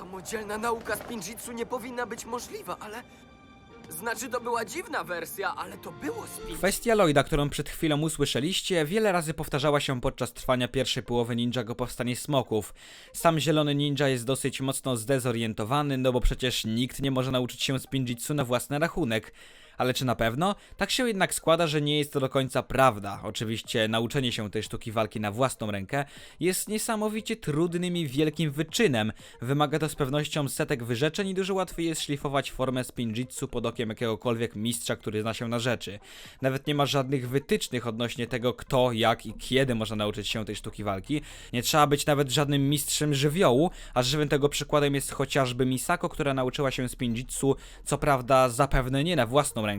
Samodzielna nauka spinjitsu nie powinna być możliwa, ale... Znaczy, to była dziwna wersja, ale to było spin... Kwestia Lloyda, którą przed chwilą usłyszeliście, wiele razy powtarzała się podczas trwania pierwszej połowy Ninjago Powstanie Smoków. Sam zielony ninja jest dosyć mocno zdezorientowany, no bo przecież nikt nie może nauczyć się spinjitsu na własny rachunek. Ale czy na pewno? Tak się jednak składa, że nie jest to do końca prawda. Oczywiście nauczenie się tej sztuki walki na własną rękę jest niesamowicie trudnym i wielkim wyczynem. Wymaga to z pewnością setek wyrzeczeń i dużo łatwiej jest szlifować formę spinjitsu pod okiem jakiegokolwiek mistrza, który zna się na rzeczy. Nawet nie ma żadnych wytycznych odnośnie tego, kto, jak i kiedy można nauczyć się tej sztuki walki. Nie trzeba być nawet żadnym mistrzem żywiołu, a żywym tego przykładem jest chociażby Misako, która nauczyła się spinjitsu, co prawda zapewne nie na własną rękę,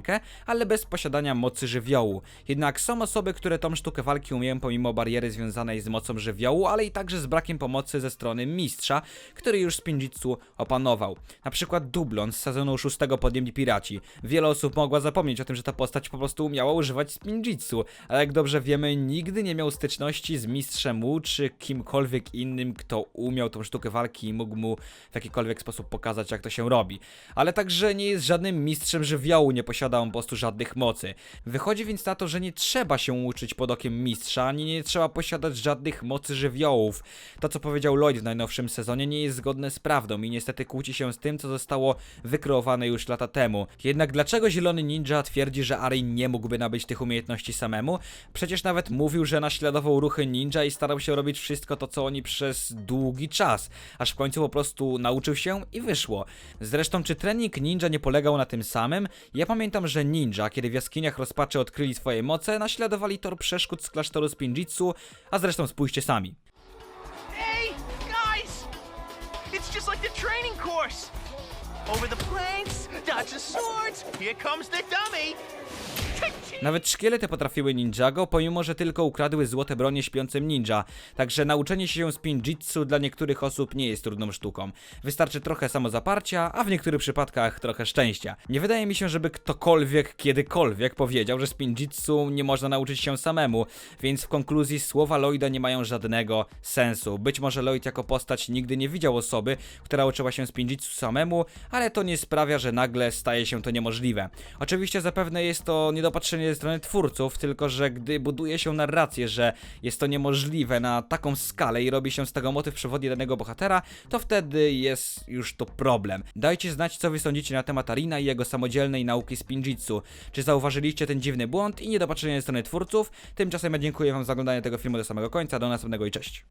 ale bez posiadania mocy żywiołu. Jednak są osoby, które tą sztukę walki umieją pomimo bariery związanej z mocą żywiołu, ale i także z brakiem pomocy ze strony mistrza, który już spinjitsu opanował. Na przykład Dublon z sezonu 6 Podniebni Piraci. Wiele osób mogła zapomnieć o tym, że ta postać po prostu umiała używać spinjitsu, ale jak dobrze wiemy, nigdy nie miał styczności z mistrzem Wu czy kimkolwiek innym, kto umiał tą sztukę walki i mógł mu w jakikolwiek sposób pokazać, jak to się robi. Ale także nie jest żadnym mistrzem żywiołu, nie posiada on po prostu żadnych mocy. Wychodzi więc na to, że nie trzeba się uczyć pod okiem mistrza, ani nie trzeba posiadać żadnych mocy żywiołów. To, co powiedział Lloyd w najnowszym sezonie, nie jest zgodne z prawdą i niestety kłóci się z tym, co zostało wykreowane już lata temu. Jednak dlaczego Zielony Ninja twierdzi, że Arin nie mógłby nabyć tych umiejętności samemu? Przecież nawet mówił, że naśladował ruchy ninja i starał się robić wszystko to, co oni przez długi czas, aż w końcu po prostu nauczył się i wyszło. Zresztą, czy trening ninja nie polegał na tym samym? Ja pamiętam, że ninja, kiedy w jaskiniach rozpaczy odkryli swoje moce, naśladowali tor przeszkód z klasztoru Spinjitzu, a zresztą spójrzcie sami. Hey, guys! It's just like the training course. Over the planks, dodge the swords. Here comes the dummy. Nawet szkielety potrafiły ninjago, pomimo że tylko ukradły złote bronie śpiącym ninja. Także nauczenie się spinjitsu dla niektórych osób nie jest trudną sztuką. Wystarczy trochę samozaparcia, a w niektórych przypadkach trochę szczęścia. Nie wydaje mi się, żeby ktokolwiek kiedykolwiek powiedział, że spinjitsu nie można nauczyć się samemu, więc w konkluzji słowa Lloyda nie mają żadnego sensu. Być może Lloyd jako postać nigdy nie widział osoby, która uczyła się spinjitsu samemu, ale to nie sprawia, że nagle staje się to niemożliwe. Oczywiście zapewne jest to niedopatrzenie ze strony twórców, tylko że gdy buduje się narrację, że jest to niemożliwe na taką skalę i robi się z tego motyw przewodni danego bohatera, to wtedy jest już to problem. Dajcie znać, co wy sądzicie na temat Arina i jego samodzielnej nauki spinjitsu. Czy zauważyliście ten dziwny błąd i niedopatrzenie ze strony twórców? Tymczasem ja dziękuję wam za oglądanie tego filmu do samego końca. Do następnego i cześć.